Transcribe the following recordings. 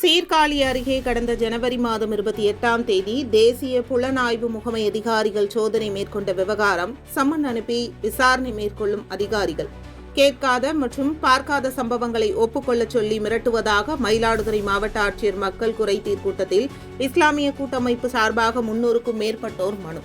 சீர்காழி அருகே கடந்த ஜனவரி மாதம் இருபத்தி எட்டாம் தேதி தேசிய புலனாய்வு முகமை அதிகாரிகள் சோதனை மேற்கொண்ட விவகாரம் சம்மன் அனுப்பி விசாரணை மேற்கொள்ளும் அதிகாரிகள். கேட்காத மற்றும் பார்க்காத சம்பவங்களை ஒப்புக்கொள்ளச் சொல்லி மிரட்டுவதாக மயிலாடுதுறை மாவட்ட ஆட்சியர் மக்கள் குறை தீர்க்கூட்டத்தில் இஸ்லாமிய கூட்டமைப்பு சார்பாக முன்னூறுக்கும் மேற்பட்டோர் மனு.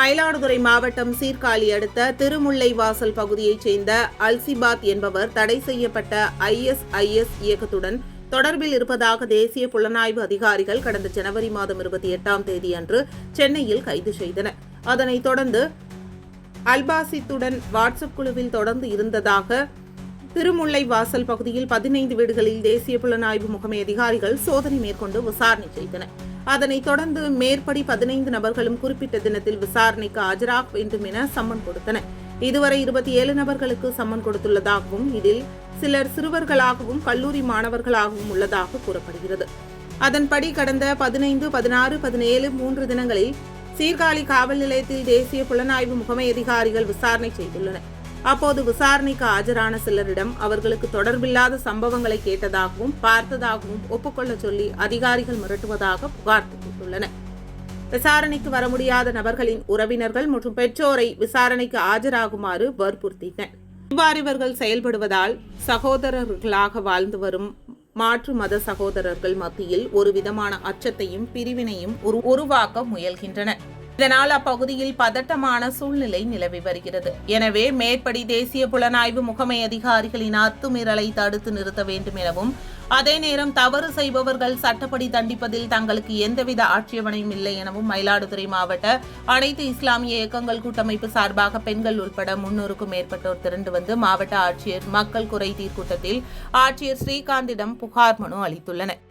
மயிலாடுதுறை மாவட்டம் சீர்காழி அடுத்த திருமுல்லை வாசல் பகுதியைச் சேர்ந்த அல்சிபாத் என்பவர் தடை செய்யப்பட்ட ஐஎஸ்ஐஎஸ் இயக்கத்துடன் தொடர்பில் இருப்பதாக தேசிய புலனாய்வு அதிகாரிகள் கடந்த ஜனவரி மாதம் இருபத்தி எட்டாம் தேதி அன்று சென்னையில் கைது செய்தனர். அதனைத் தொடர்ந்து அல்பாசித்துடன் வாட்ஸ்அப் குழுவில் தொடர்ந்து இருந்ததாக திருமுல்லை வாசல் பகுதியில் பதினைந்து வீடுகளில் தேசிய புலனாய்வு முகமை அதிகாரிகள் சோதனை மேற்கொண்டு விசாரணை செய்தனர். அதனைத் தொடர்ந்து மேற்படி பதினைந்து நபர்களும் குறிப்பிட்ட தினத்தில் விசாரணைக்கு ஆஜராக வேண்டும் என சம்மன் கொடுத்தனர். இதுவரை இருபத்தி ஏழு நபர்களுக்கு சம்மன் கொடுத்துள்ளதாகவும் இதில் சிலர் சிறுவர்களாகவும் கல்லூரி மாணவர்களாகவும் உள்ளதாக கூறப்படுகிறது. அதன்படி கடந்த பதினைந்து பதினாறு பதினேழு மூன்று தினங்களில் சீர்காழி காவல் நிலையத்தில் தேசிய புலனாய்வு முகமை அதிகாரிகள் விசாரணை செய்துள்ளனர். அப்போது விசாரணைக்கு ஆஜரான சிலரிடம் அவர்களுக்கு தொடர்பில்லாத சம்பவங்களை கேட்டதாகவும் பார்த்ததாகவும் ஒப்புக்கொள்ளச் சொல்லி அதிகாரிகள் மிரட்டுவதாக புகார் தெரிவித்துள்ளனர். விசாரணைக்கு வர முடியாத நபர்களின் உறவினர்கள் மற்றும் பெற்றோரை விசாரணைக்கு ஆஜராகுமாறு வற்புறுத்தினர். இவ்வாறு இவர்கள் செயல்படுவதால் சகோதரர்களாக வாழ்ந்து வரும் மாற்று மத சகோதரர்கள் மத்தியில் ஒரு விதமான அச்சத்தையும் பிரிவினையும் உருவாக்க முயல்கின்றனர். இதனால் அப்பகுதியில் பதட்டமான சூழ்நிலை நிலவி வருகிறது. எனவே மேற்படி தேசிய புலனாய்வு முகமை அதிகாரிகளின் அத்துமீறலை தடுத்து நிறுத்த வேண்டும் எனவும் அதே நேரம் தவறு செய்பவர்கள் சட்டப்படி தண்டிப்பதில் தங்களுக்கு எந்தவித ஆட்சேபனையும் இல்லை எனவும் மயிலாடுதுறை மாவட்ட அனைத்து இஸ்லாமிய இயக்கங்கள் கூட்டமைப்பு சார்பாக பெண்கள் உட்பட முன்னூறுக்கும் மேற்பட்டோர் திரண்டு வந்து மாவட்ட ஆட்சியர் மக்கள் குறை தீர்க்கூட்டத்தில் ஆட்சியர் ஸ்ரீகாந்திடம் புகார் மனு அளித்துள்ளனர்.